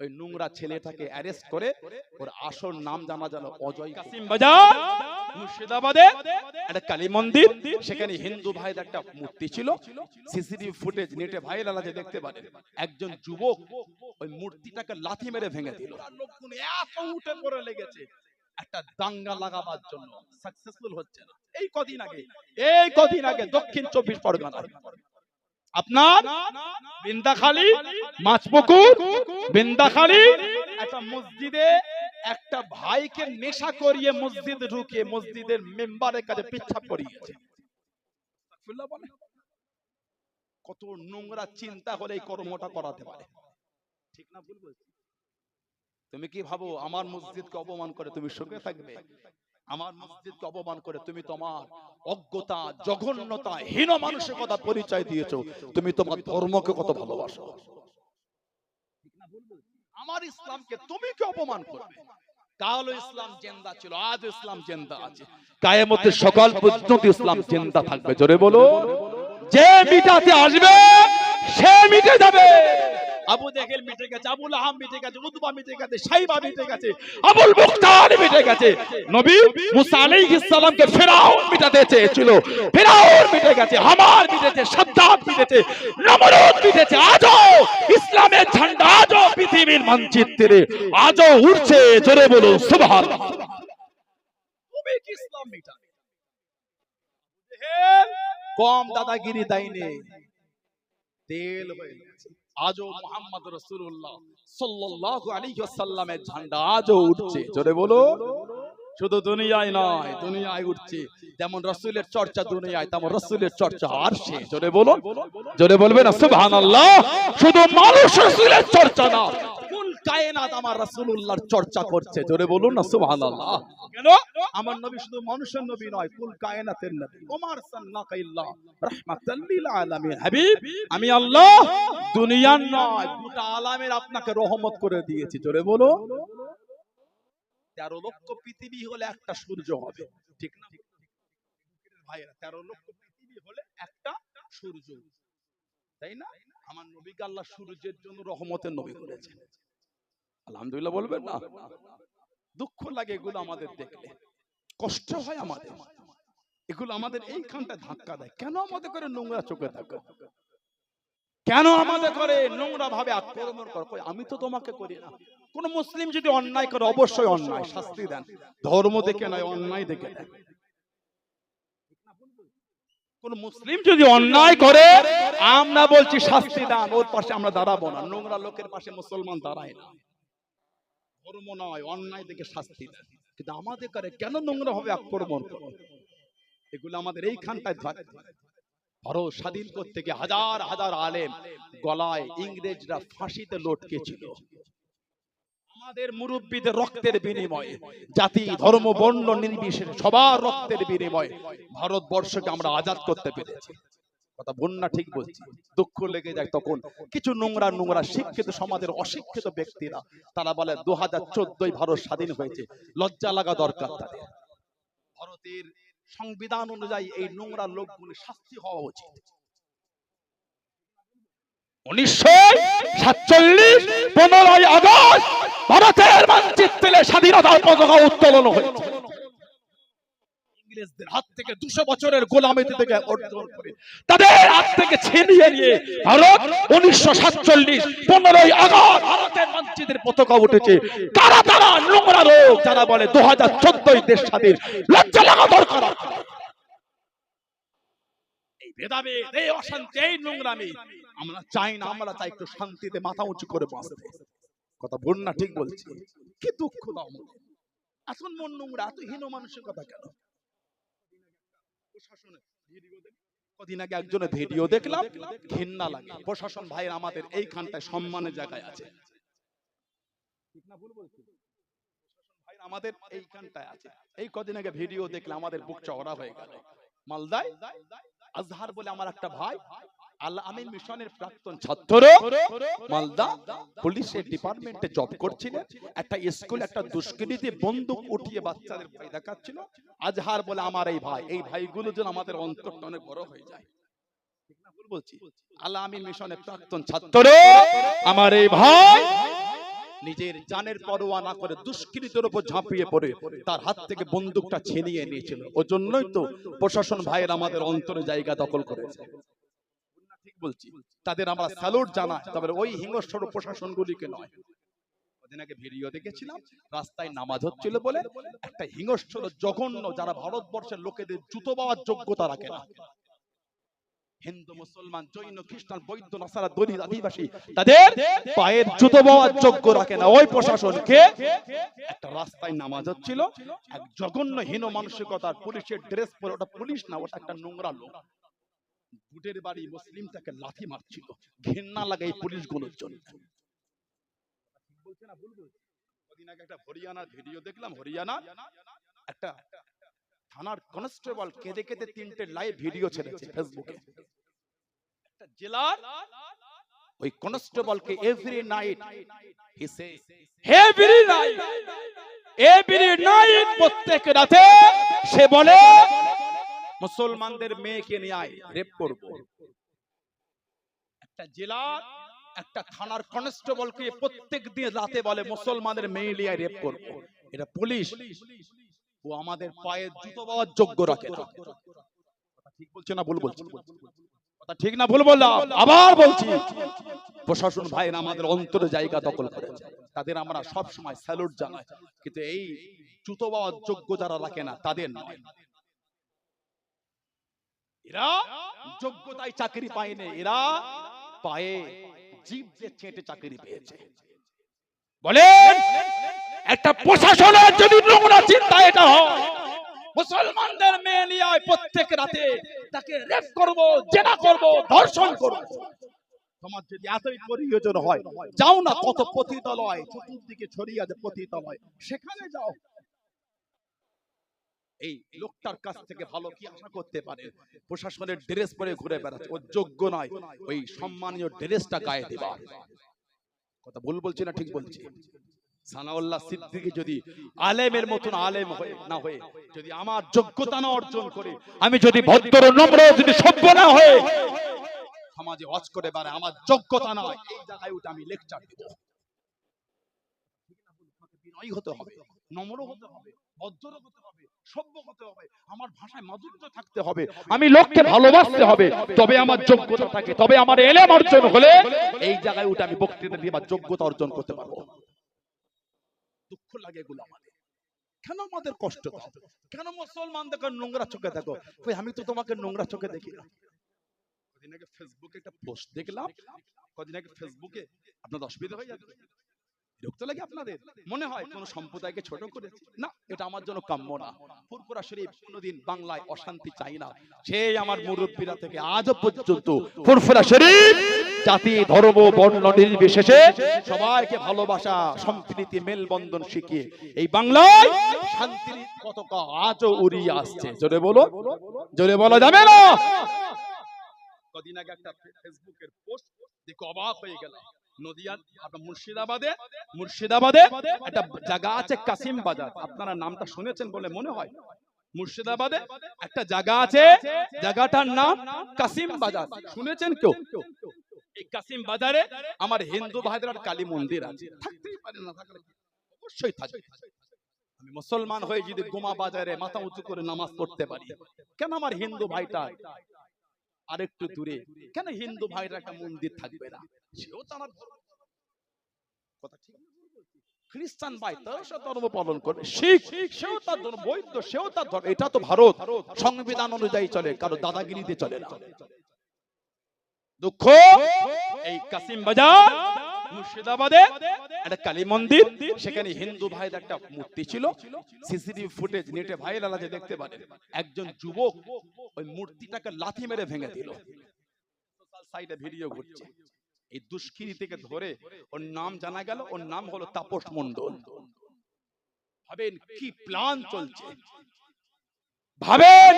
ওই নোংরা ছেলেটাকে অ্যারেস্ট করে ওর আসল নাম জানা গেল অজয় কাসিম বাজার। মুর্শিদাবাদে একটা কালী মন্দির সেখানে হিন্দু ভাইদের একটা মূর্তি ছিল। সিসিটিভি ফুটেজ নেটে ভাইরাল আছে দেখতে পারেন। একজন যুবক ওই মূর্তিটাকে লাথি মেরে ভেঙে দিল। লোকগুলো এত উঠে পড়ে লেগেছে। একটা দাঙ্গা লাগাবার জন্য সাকসেসফুল হচ্ছে না। এই কদিন আগে এই কদিন আগে দক্ষিণ চব্বিশ পরগনা আপনার বিন্দাখালী মাছপুকুর বিন্দাখালী একটা মসজিদে একটা ভাইকে নেশা করিয়ে মসজিদে ঢুকে মসজিদের মেম্বারের কাছে পিচ্ছাপ করিয়েছে। কত নোংরা চিন্তা হলে এই কর্মটা করাতে পারে। ঠিক না ভুল বলছি? তুমি কি ভাবো, আমার মসজিদকে অপমান করে তুমি সুখে থাকবে? আমার মসজিদকে অপমান করে তুমি তোমার অজ্ঞতা জঘন্যতা হীন মানুষের কথা পরিচয় দিয়েছ। তুমি তোমার ধর্মকে কত ভালোবাসো? আমার ইসলামকে তুমি কি অপমান করবে? কালো ইসলাম জেন্দা ছিল আজ ইসলাম জেন্দা আছে। কায়েমতের সকাল পর্যন্ত ইসলাম জেন্দা থাকবে। জোরে বলো যে মিটাতে আসবে সে মিটে যাবে। আবু জেহেল মিটে গেছে আবুল আহাম মিটে গেছে উতবা মিটে গেছে সাইবা মিটে গেছে আবুল মুখতার মিটে গেছে। নবী মুসা আলাইহিস সালামকে ফেরাউন মিটাতে চেয়েছিল। ফেরাউন মিটে গেছে হামার মিটেছে সাদ্দাত মিটেছে নমরুদ মিটেছে আজও ইসলামের ঝান্ডা আজও পৃথিবীর মানচিত্রে আজও উঠছে জোরে বলুন সুবহানাল্লাহ তুমি কি ইসলাম মিটাবে। কম দাদাগিরি দেয়নি। তেল হয়ে গেছে। আজও মোহাম্মদ রসুল্লাহ সাল্লাল্লাহু আলাইহি ওয়াসাল্লামের ঝান্ডা আজও উঠছে। জোরে বলো? শুধু দুনিয়ায় নয় দুনিয়ায় উঠছে। যেমন রসুলের চর্চা দুনিয়ায় তেমন রসুলের চর্চা আর সে। জোরে বলো? জোরে বলবে না সুবহানাল্লাহ। শুধু মানুষ রসুলের চর্চা না কায়নাত আমার রাসূলুল্লাহর চর্চা করছে। জোরে বলুন না সুবহানাল্লাহ। কেন? আমার নবী শুধু মানুষের নবী নয় কুল কায়নাতের নবী। ওমার সাল্লাকা ইল্লা রাহমাতাল লিল আলামিন। হাবিব আমি আল্লাহ দুনিয়ার নয় গোটা আলামের আপনাকে রহমত করে দিয়েছি। জোরে বলো তেরো লক্ষ পৃথিবী হলে একটা সূর্য হবে। ঠিক না? ভাইরা তেরো লক্ষ পৃথিবী হলে একটা সূর্য। তাই না? আমার নবীকে আল্লাহ সূর্যের জন্য রহমতের নবী করেছেন। আলহামদুলিল্লাহ বলবেন না? দুঃখ লাগে এগুলো আমাদের দেখলে। কষ্ট হয় আমাদের। এগুলো আমাদের এইখানটা ধাক্কা দেয়। কেন আমাদের করে নোংরা চোখে থাকে কেন আমাদের করে নোংরা ভাবে আক্রমণ করে? আমি তো তোমাকে করি না। কোন মুসলিম যদি অন্যায় করে, অবশ্যই অন্যায়, শাস্তি দেন। ধর্ম দেখে নয়, অন্যায় দেখে দেন। কোন মুসলিম যদি অন্যায় করে, আমরা বলছি শাস্তি দান, ওর পাশে আমরা দাঁড়াবো না। নোংরা লোকের পাশে মুসলমান দাঁড়ায় না। ধর্ম নয়, অন্যায় দেখে শাস্তি। কিন্তু আমাদের করে কেন নোংরা ভাবে আক্রমণ? এগুলো আমাদের এইখানটায় ভারত স্বাধীন করতে গিয়ে হাজার হাজার আলেম গলায় ইংরেজরা ফাঁসিতে লটকে ছিল আমাদের মুরব্বীদের রক্তের বিনিময়ে, জাতি, ধর্ম, বর্ণ, নির্বিশেষে সবার রক্তের বিনিময়ে ভারতবর্ষকে আমরা আজাদ করতে পেরেছি। কথা, বন্যা ঠিক বলছি, দুঃখ লেগে যায় তখন। কিছু নোংরা নোংরা শিক্ষিত সমাজের অশিক্ষিত ব্যক্তিরা, তারা বলে দু হাজার চোদ্দই ভারত স্বাধীন হয়েছে, লজ্জা লাগা দরকার তাদের। ভারতের সংবিধান অনুযায়ী এই নোংরা লোকগুলি শাস্তি হওয়া উচিত। উনিশশো সাতচল্লিশ, পনেরোই আগস্ট, ভারতের মানচিত্রে স্বাধীনতার পতাকা উত্তোলন হয়েছে। ইংরেজদের হাত থেকে দুশো বছরের গোলামিতে থেকে অর্জন করে। তাদের হাত থেকে ছিনিয়ে নিয়ে ভারত উনিশশো সাতচল্লিশ পনেরোই আগস্ট ভারতের মানচিত্রের পতাকা উঠেছে। তারা তারা? নোংরা লোক যারা বলে দু হাজার চোদ্দই দেশ স্বাধীন। লজ্জা লাগা দরকার। ভেদাভেদ, এই অশান্তি, এই নোংরামি, আমরা চাই না, আমরা চাই একটু শান্তিতে মাথা উঁচু করে বাঁচতে। কথা না, ঠিক বলছি। কি দুঃখ দাও এখন মন নোংরা, এত হীন মানুষের কথা কেন? ভিডিও দেখ- কদিন আগে একজনের ভিডিও দেখলাম ঘৃণা লাগে। প্রশাসন আমাদের এইখানটায় সম্মানের জায়গায় আছে। ঠিক না ভুল বলছি? আমাদের এইখানটায় আছে। এই কদিন আগে ভিডিও দেখলে আমাদের বুক চওড়া হয়ে গেল। মালদায় আজহার বলে আমার একটা ভাই আল্লাহ আমিন মিশনের প্রাক্তন ছাত্র মালদা পুলিশের ডিপার্টমেন্টে জব করছিলেন। একটা স্কুল একটা দুষ্কৃতী বন্দুক উঠিয়ে বাচ্চাদের ভয় দেখাচ্ছিল। আজহার বলে আমার এই ভাই এই ভাইগুলো যেন আমাদের অন্তরটা অনেক বড় হয়ে যায়। বলছি? আল্লাহ আমিন মিশনের প্রাক্তন ছাত্র আমার এই ভাই নিজের জানের পরোয়া না করে দুষ্কৃতের উপর ঝাঁপিয়ে পড়ে তার হাত থেকে বন্দুকটা ছিনিয়ে নিয়েছিল ওই জন্যই তো প্রশাসন ভাইয়ের আমাদের অন্তরে জায়গা দখল করেছে। ঠিক বলছি। তাদের আমরা স্যালুট জানাই, তবে ওই হিংস্র প্রশাসনগুলিকে নয়। রাস্তায় নামাজ জঘন্য তাদের পায়ের জুতো পাওয়ার যোগ্য রাখে না। ওই প্রশাসনকে একটা রাস্তায় নামাজ হচ্ছিল, এক জঘন্য হীন মানসিকতার পুলিশের ড্রেস পরে, ওটা পুলিশ না, ওটা একটা নোংরা লোক। বুটের বাড়ি মুসলিম তাকে লাথি মারছিল। ঘেন্না লাগে এই পুলিশগুলোর জন্য বলছে না ভুল বলছে কদিন আগে একটা হরিয়ানার ভিডিও দেখলাম হরিয়ানা একটা থানার কনস্টেবল কেঁদে কেঁদে তিনটে লাইভ ভিডিও ছেড়েছে ফেসবুকে একটা জেলার ওই কনস্টেবলকে every night he say every night every night প্রত্যেক রাতে সে বলে মুসলমানদের মেয়েকে নিয়ে আয় রেপ করব। একটা জেলার একটা থানার কনস্টেবলকে প্রত্যেক দিন রাতে বলে মুসলমানের মেয়ে নিয়ে রেপ করব। এটা পুলিশ। ও আমাদের পায়ের জুতো পাওয়ার যোগ্য রাখে ঠিক বলছে না ভুল বলছে? কথা ঠিক না ভুল বললাম? আবার বলছি। প্রশাসন ভাইরা আমাদের অন্তরে জায়গা দখল করেছে তাদের আমরা সব সময় স্যালুট জানাই। কিন্তু এই জুতো পাওয়ার যোগ্য যারা রাখে না, তাদের নয়। এরা যোগ্যতায় চাকরি পায়নি, এরা পায়ে জীব দিয়ে চেটে চাকরি পেয়েছে। বলেন একটা প্রশাসনের যদি নোংরা চিন্তা এটা হয়, মুসলমানদের মেয়ে নিয়ে প্রত্যেক রাতে, তাকে রেপ করব, জেনা করব, ধর্ষণ করব। তোমার যদি এতই প্রয়োজন হয়, যাও না কত পতিতালয়, চতুর্দিকে ছড়িয়ে আছে পতিতালয়, সেখানে যাও। এই লোকটার কাছ থেকে ভালো কি আশা করতে পারে? প্রশাসনের ড্রেস পরে ঘুরে বেড়াচ্ছে। ও যোগ্য নয় ওই সম্মানীয় ড্রেসটা গায়ে দেবার কথা ভুল বলছি না ঠিক বলছি? সানাউল্লাহ সিদ্দিকী যদি আলেমের মতন আলেম হয়ে না হয়ে যদি আমার যোগ্যতা না অর্জন করে আমি যদি ভদ্র নম্র যদি সভ্য না হয়ে সমাজে অজ করে বেড়ায় আমার যোগ্যতা নয় এই জায়গায় উঠে আমি লেকচার দেব। বিনয়ী হতে হবে নম্র হতে হবে ভদ্র হতে হবে। সভ্য হতে হবে আমার ভাষায় মাধুর্য থাকতে হবে আমি লোককে ভালোবাসতে হবে তবে আমার যোগ্যতা থাকে তবে আমার এলেম অর্জন হলে এই জায়গায় উঠে আমি বক্তৃতা দিয়ে বা যোগ্যতা অর্জন করতে পারব। দুঃখ লাগে এগুলো আমাদের। কেন আমাদের কষ্ট কেন মুসলমান মুসলমানদের নোংরা চোখে দেখো? কই আমি তো তোমাকে নোংরা চোখে দেখি না। কদিন আগে ফেসবুকে একটা পোস্ট দেখলাম। কদিন আগে ফেসবুকে আপনার অসুবিধা হয়ে যাবে। বিরক্ত লাগে আপনাদের? মনে হয় কোন সম্প্রদায়কে ছোট করেছে? না, এটা আমার জন্য কাম্য না। ফুরফুরা শরীফ কোনোদিন বাংলায় অশান্তি চাই না। সেই আমার মুরব্বীরা থেকে আজও পর্যন্ত ফুরফুরা শরীফ, জাতি, ধর্ম, বর্ণ, নির্বিশেষে সবাইকে ভালোবাসা, সম্প্রীতি, মেলবন্ধন শিখিয়ে এই বাংলায় শান্তির পতাকা আজও উড়িয়ে আসছে। জোরে বলো, জোরে বলা যাবে না? কদিন আগে একটা ফেসবুকের পোস্ট দেখে অবাক হয়ে গেল নদিয়া আপনার মুর্শিদাবাদে মুর্শিদাবাদে একটা জায়গা আছে কাসিম বাজার। আপনারা নামটা শুনেছেন বলে মনে হয়। মুর্শিদাবাদে একটা জায়গা আছে, জায়গাটার নাম কাসিম বাজার। শুনেছেন কেউ? এই কাসিম বাজারে আমার হিন্দু ভাইদের কালী মন্দির আছে। থাকতেই পারে না থাকলে অবশ্যই থাকবে। আমি মুসলমান হয়ে যদি গোমা বাজারে মাথা উঁচু করে নামাজ পড়তে পারি। কেন আমার হিন্দু ভাইটা? আরেকটু দূরে কেন হিন্দু ভাইরা একটা মন্দির থাকবে না সেও তো আমার ধর্ম। কথা ঠিক খ্রিস্টান ভাই সে ধর্ম পালন করবে শিখ সেও তার ধর্ম বৈদ্য সেও তার ধর্ম এটা তো ভারত সংবিধান অনুযায়ী চলে কারও দাদাগিরিতে চলে না দুঃখ এই কাসিম বাজার মুর্শিদাবাদে একটা কালী মন্দির, সেখানে হিন্দু একটা মূর্তি ছিল, সিসিটিভি ফুটেজ, নেটে ভাইরাল আছে, দেখতে পারেন। একজন যুবক ওই মূর্তিটাকে লাথি মেরে ভেঙে দিল। সাইডে ভিডিও ঘুরছে। এই দুষ্কৃতি থেকে ধরে ওর নাম জানা গেল, ওর নাম হলো তাপস মণ্ডল। ভাবেন কি প্ল্যান চলছে? ভাবেন!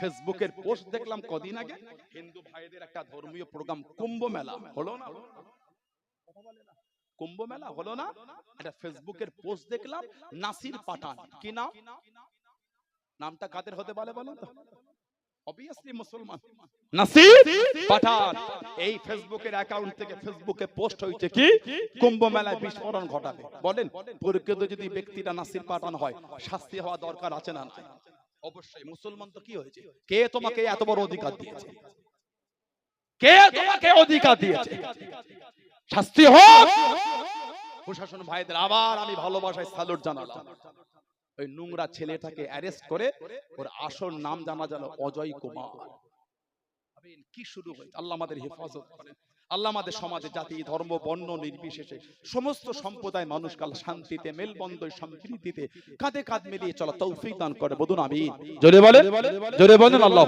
ফেসবুকের পোস্ট দেখলাম কদিন আগে, হিন্দু ভাইদের একটা ধর্মীয় প্রোগ্রাম কুম্ভ মেলা। হলো না? কুম্ভ মেলা হলো না? একটা ফেসবুকের পোস্ট দেখলাম নাসির পাঠান। কি নাম? নামটা কাদের হতে পারে বলো তো? অবভিয়াসলি মুসলমান। নাসির পাঠান। এই ফেসবুকের অ্যাকাউন্ট থেকে ফেসবুকে পোস্ট হয়েছে কি? কুম্ভ মেলায় বিস্ফোরণ ঘটাবে। বলেন প্রকৃত যদি ব্যক্তিটা নাসির পাঠান হয় শাস্তি হওয়া দরকার আছে না অবশ্যই মুসলমান তো কি হয়েছে? কে তোমাকে এত বড় অধিকার দিয়েছে? কে তোমাকে অধিকার দিয়েছে? শাস্তি হোক। প্রশাসন ভাইদের আবার আমি ভালোবাসায় স্যালুট জানালাম। ওই নোংরা ছেলেটাকে অ্যারেস্ট করে ওর আসল নাম জানা গেল অজয় কুমার। কি শুরু হয়েছে? আল্লাহ আমাদের হেফাজত করেন। আল্লাহ আমাদের সমাজে জাতি ধর্ম বর্ণ নির্বিশেষে সমস্ত সম্প্রদায় মানুষ কাল শান্তিতে মেলবন্ধ সম্প্রীতিতে কাঁধে কাঁধ মিলিয়ে চলা তৌফিক দান করে। বলুন আমি জোরে বলেন। জোরে বলেন। আল্লাহ